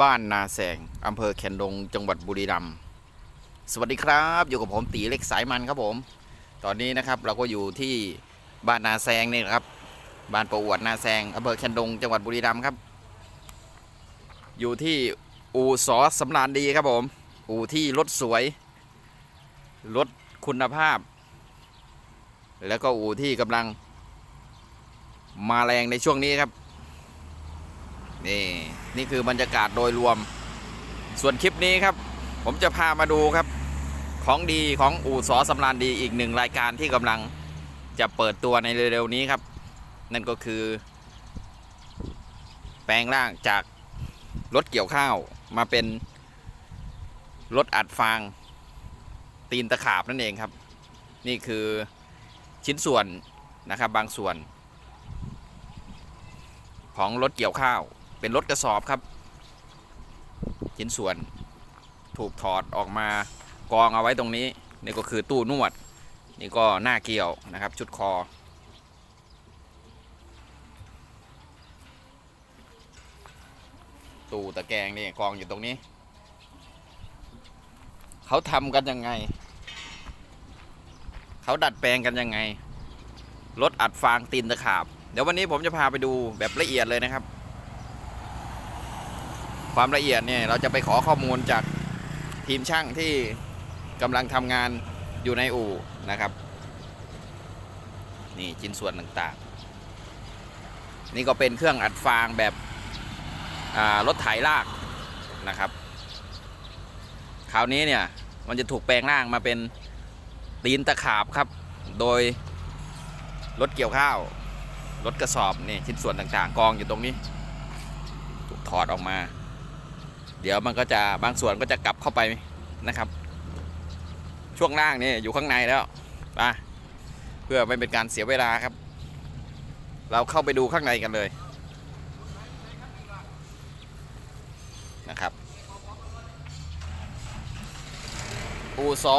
บ้านนาแสงอำเภอแคนดงจังหวัดบุรีรัมย์สวัสดีครับ อยู่กับผมตีเล็กสายมันครับผม ตอนนี้นะครับเราก็อยู่ที่บ้านนาแซงนี่นะครับ บ้านประอวดนาแซงอำเภอแคนดงจังหวัดบุรีรัมย์ครับ อยู่ที่อู่สอสำรานดีครับผม อู่ที่รถสวย รถคุณภาพ แล้วก็อู่ที่กำลัง มาแรงในช่วงนี้ครับนี่ นี่คือบรรยากาศโดยรวม ส่วนคลิปนี้ครับ ผมจะพามาดูครับ ของดีของอู่สอสำรานดีอีกหนึ่งรายการที่กำลังจะเปิดตัวในเร็วๆนี้ครับ นั่นก็คือ แปลงร่างจากรถเกี่ยวข้าวมาเป็นรถอัดฟาง ตีนตะขาบนั่นเองครับ นี่คือชิ้นส่วนนะครับบางส่วน ของรถเกี่ยวข้าว เป็นรถกระสอบครับชิ้นส่วนถูกถอดออกมากองเอาไว้ตรงนี้ นี่ก็คือตู้นวด นี่ก็หน้าเกี่ยวนะครับ ชุดคอ ตู้ตะแกรงนี่กองอยู่ตรงนี้ เขาทำกันยังไง เขาดัดแปลงกันยังไงรถอัดฟางตีนตะขาบ เดี๋ยววันนี้ผมจะพาไปดูแบบละเอียดเลยนะครับ ความละเอียดเนี่ยเราจะไปขอข้อมูลจากทีมช่างที่กำลังทำงานอยู่ในอู่นะครับ นี่ชิ้นส่วนต่างๆ นี่ก็เป็นเครื่องอัดฟางแบบรถไถลากนะครับ คราวนี้เนี่ยมันจะถูกแปลงร่างมาเป็นตีนตะขาบครับ โดยรถเกี่ยวข้าวรถกระสอบนี่ชิ้นส่วนต่างๆ กองอยู่ตรงนี้ ถูกถอดออกมา เดี๋ยวมันก็จะบางส่วนก็จะกลับเข้าไปนะครับ ช่วงล่างนี่อยู่ข้างในแล้วมาเพื่อไม่เป็นการเสียเวลาครับ เราเข้าไปดูข้างในกันเลยนะครับอูซอ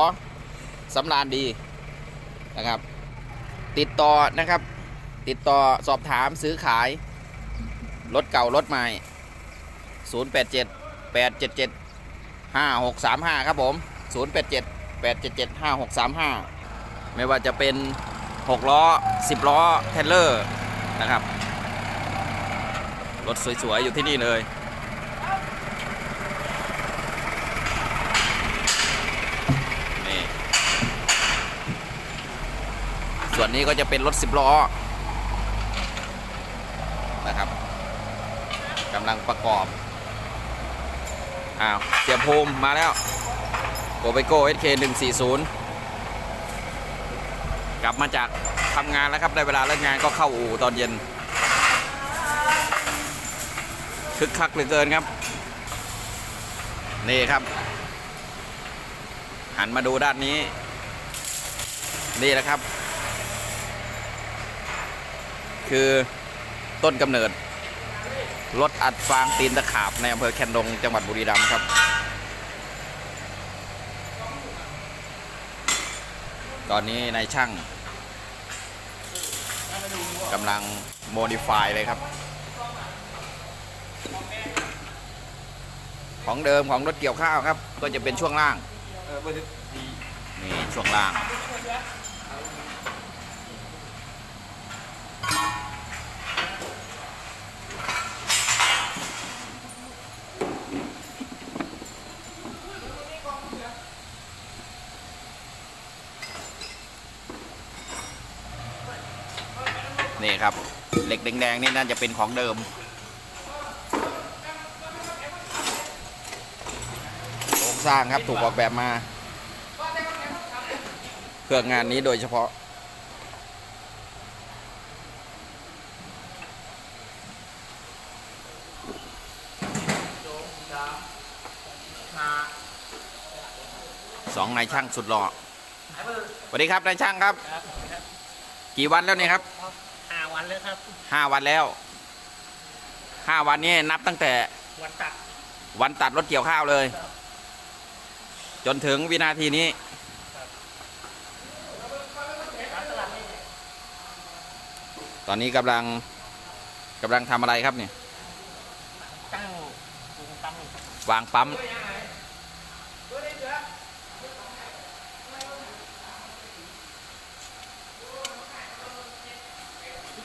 สำรานดีนะครับ ติดต่อนะครับ ติดต่อสอบถามซื้อขาย รถเก่ารถใหม่ 087 877 5635 ครับผม 087 877 5635 ไม่ว่าจะเป็น 6 ล้อ 10 ล้อเทรลเลอร์นะครับ รถสวย ๆ อยู่ที่นี่เลยนี่ส่วนนี้ก็จะเป็นรถ 10 ล้อนะครับกำลังประกอบ อ้าวเสียภูมิมาแล้วโกเบโก้ SK 140กลับมาจากทำงานแล้วครับ ได้เวลาเลิกงานก็เข้าอู่ตอนเย็น คึกคักเหลือเกินครับ นี่ครับ หันมาดูด้านนี้ นี่แหละครับ คือต้นกำเนิด รถอัดฟางตีนตะขาบในอำเภอแคนดงจังหวัดบุรีรัมย์ครับ ตอนนี้นายช่างกำลังโมดิฟายเลยครับ ของเดิมของรถเกี่ยวข้าวครับ ก็จะเป็นช่วงล่างนี่ช่วงล่าง ครับ เหล็กแดงๆนี่น่าจะเป็นของเดิม โครงสร้างครับถูกออกแบบมาเพื่องงานนี้โดยเฉพาะ สองนายช่างสุดหล่อสวัสดีครับนายช่างครับ กี่วันแล้วเนี่ยครับ วันเลยครับห้าวันแล้วห้าวันนี้นับตั้งแต่วันตัดวันตัดรถเกี่ยวข้าวเลยครับจนถึงวินาทีนี้ร้านตลาดนี่ตอนนี้กำลังกำลังทำอะไรครับเนี่ยตั้งโครงปั๊มครับวางปั๊ม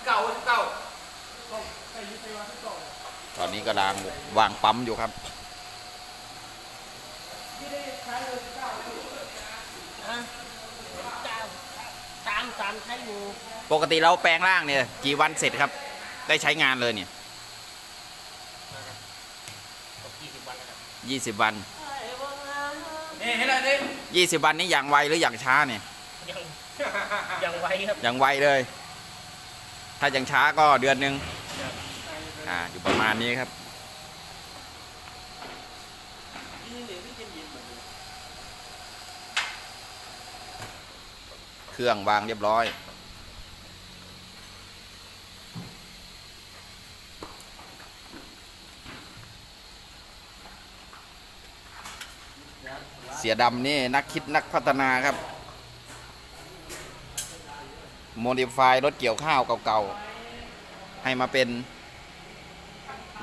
เก่าเก่าตอนนี้กำลังวางปั๊มอยู่ครับอะเก้าสามสามใช้อยู่ปกติเราแปลงร่างเนี่ยกี่วันเสร็จครับ ได้ใช้งานเลยเนี่ยตกยี่สิบวันแล้วครับยี่สิบวันนี่ให้ได้ดิยี่สิบวันนี้อย่างไวหรืออย่างช้าเนี่ยยังยังไวครับอย่างไวเลย ถ้าย่างช้าก็เดือนหนึ่งอ่าอยู่ประมาณนี้ครับเครื่องวางเรียบร้อย เสียดำนี่นักคิดนักพัฒนาครับ โมดิฟายรถเกี่ยวข้าวเก่าๆ ให้มาเป็น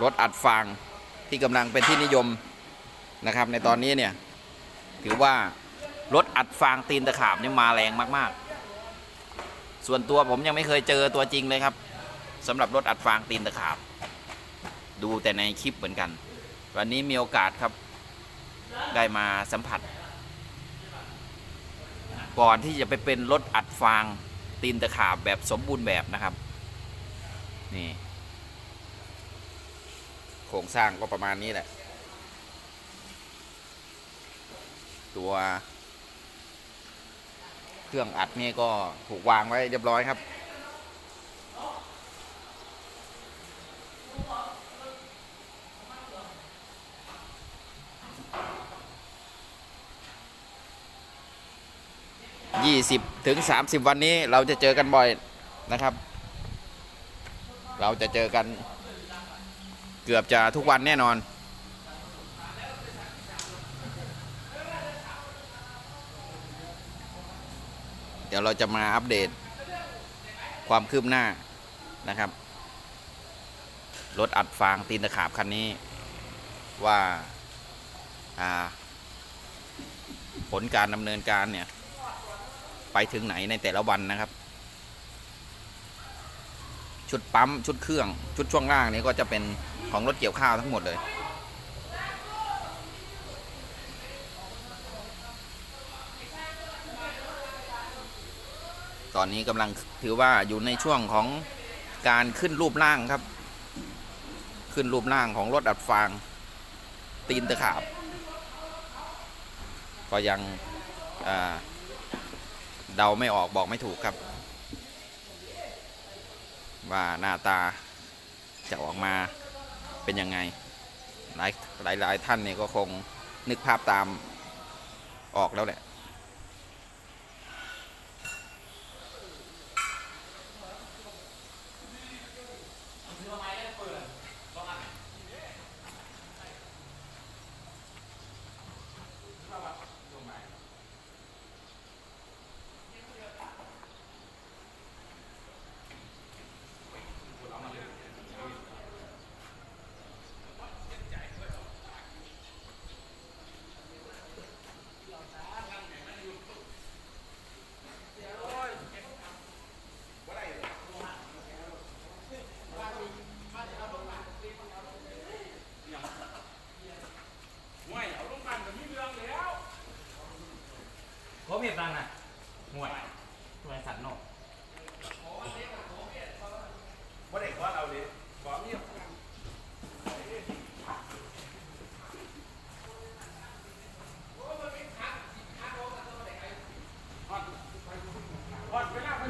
รถอัดฟางที่กำลังเป็นที่นิยมนะครับ ในตอนนี้เนี่ย ถือว่ารถอัดฟางตีนตะขาบนี่มาแรงมากๆ ส่วนตัวผมยังไม่เคยเจอตัวจริงเลยครับสำหรับรถอัดฟางตีนตะขาบ ดูแต่ในคลิปเหมือนกัน วันนี้มีโอกาสครับ ได้มาสัมผัส ก่อนที่จะไปเป็นรถอัดฟาง ตีนตะขาบแบบสมบูรณ์แบบนะครับ นี่ โครงสร้างก็ประมาณนี้แหละ ตัว เครื่องอัดนี่ก็ถูกวางไว้เรียบร้อยครับ ยี่สิบถึงสามสิบวันนี้เราจะเจอกันบ่อยนะครับ เราจะเจอกันเกือบจะทุกวันแน่นอนเดี๋ยวเราจะมาอัปเดตความคืบหน้านะครับ รถอัดฟางตีนตะขาบคันนี้ว่าอ่าผลการดำเนินการเนี่ย ไปถึงไหนในแต่ละวันนะครับ ชุดปั๊มชุดเครื่องชุดช่วงล่างนี้ก็จะเป็นของรถเกี่ยวข้าวทั้งหมดเลยตอนนี้กำลังถือว่าอยู่ในช่วงของการขึ้นรูปร่างครับ ขึ้นรูปร่างของรถอัดฟาง ตีนตะขาบ ก็ยังอ่า เดาไม่ออกบอกไม่ถูกครับ ว่าหน้าตาจะออกมาเป็นยังไง หลายหลายหลายท่านเนี่ยก็คงนึกภาพตามออกแล้วแหละ ผมเห็นตังค์นะห่วยห่วยสันนอกว่าเด็กว่าเราดิบอกนี่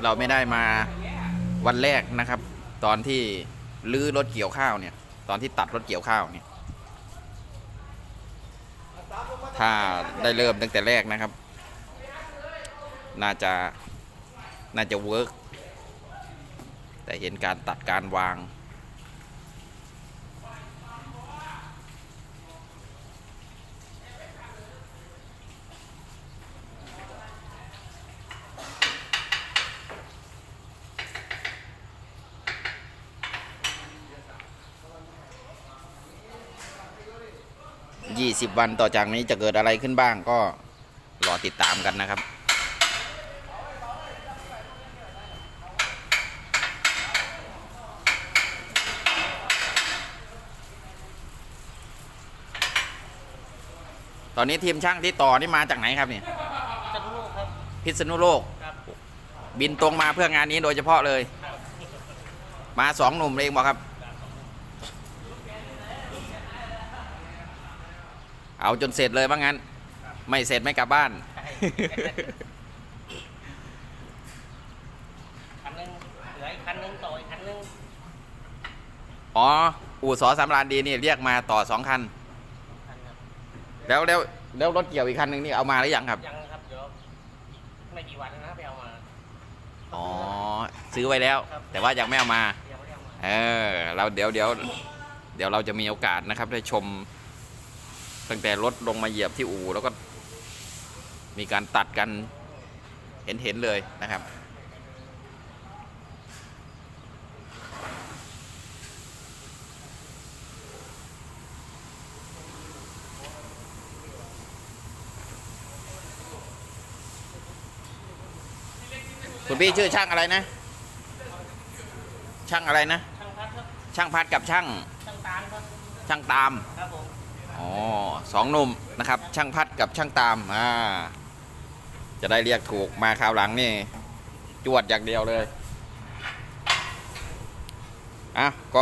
เราไม่ได้มาวันแรกนะครับ ตอนที่ลื้อรถเกี่ยวข้าวเนี่ย ตอนที่ตัดรถเกี่ยวข้าวเนี่ย ถ้าได้เริ่มตั้งแต่แรกนะครับ น่าจะน่าจะเวิร์กแต่เห็นการตัดการวาง 20วันต่อจากนี้จะเกิดอะไรขึ้นบ้างก็รอติดตามกันนะครับ ตอนนี้ทีมช่างที่ต่อนี่มาจากไหนครับเนี่ยจะรู้ครับพิษณุโลกครับบินตรงมาเพื่องานนี้โดยเฉพาะเลยครับมาสองหนุ่มเองบอกครับ เอาจนเสร็จเลยว่างั้น ไม่เสร็จไม่กลับบ้าน คันหนึงเหลืออีกคันหนึงต่ออีกคันหนึงอ๋อ อู่สอสำรานดีนี่เรียกมาต่อสองคัน คันครับแล้วแล้วแล้วรถเกี่ยวอีกคันหนึ่งนี่เอามาหรือยังครับ ยังครับเดี๋ยวไม่กี่วันนะไปเอามาอ๋อ ซื้อไว้แล้ว แต่ว่ายังไม่เอามา ยังไม่ได้เอามา เออ เราเดี๋ยวเดี๋ยวเดี๋ยวเราจะมีโอกาสนะครับได้ชม ตั้งแต่รถลงมาเหยียบที่อู่แล้วก็ มีการตัดกันเห็นเห็นๆเลยนะครับ คุณพี่ชื่อช่างอะไรนะ ช่างอะไรนะ ช่างพัดครับช่างพัดกับช่าง ช่างตาลครับช่างตามครับผม สองหนุ่มนะครับ ช่างพัดกับช่างตามอ่าจะได้เรียกถูกมาคราวหลังนี่ จวดอย่างเดียวเลยอะก็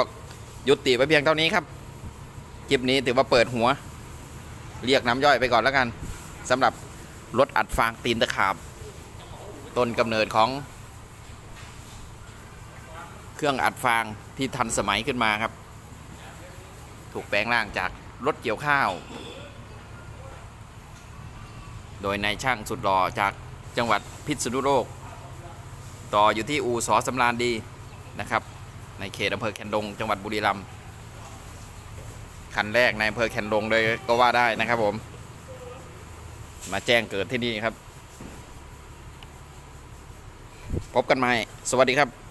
ยุติไปเพียงเท่านี้ครับคลิปนี้ถือว่าเปิดหัว เรียกน้ำย่อยไปก่อนแล้วกันสำหรับรถอัดฟางตีนตะขาบ ต้นกำเนิดของ เครื่องอัดฟางที่ทันสมัยขึ้นมาครับ ถูกแปลงร่างจาก รถเกี่ยวข้าว โดยนายช่างสุดหล่อจากจังหวัดพิษณุโลก ต่ออยู่ที่อู่สอสำราญดีนะครับ ในเขตอำเภอแคนดง จังหวัดบุรีรัมย์คันแรกในอำเภอแคนดงเลยก็ว่าได้นะครับผม มาแจ้งเกิดที่นี่ครับ พบกันใหม่ สวัสดีครับ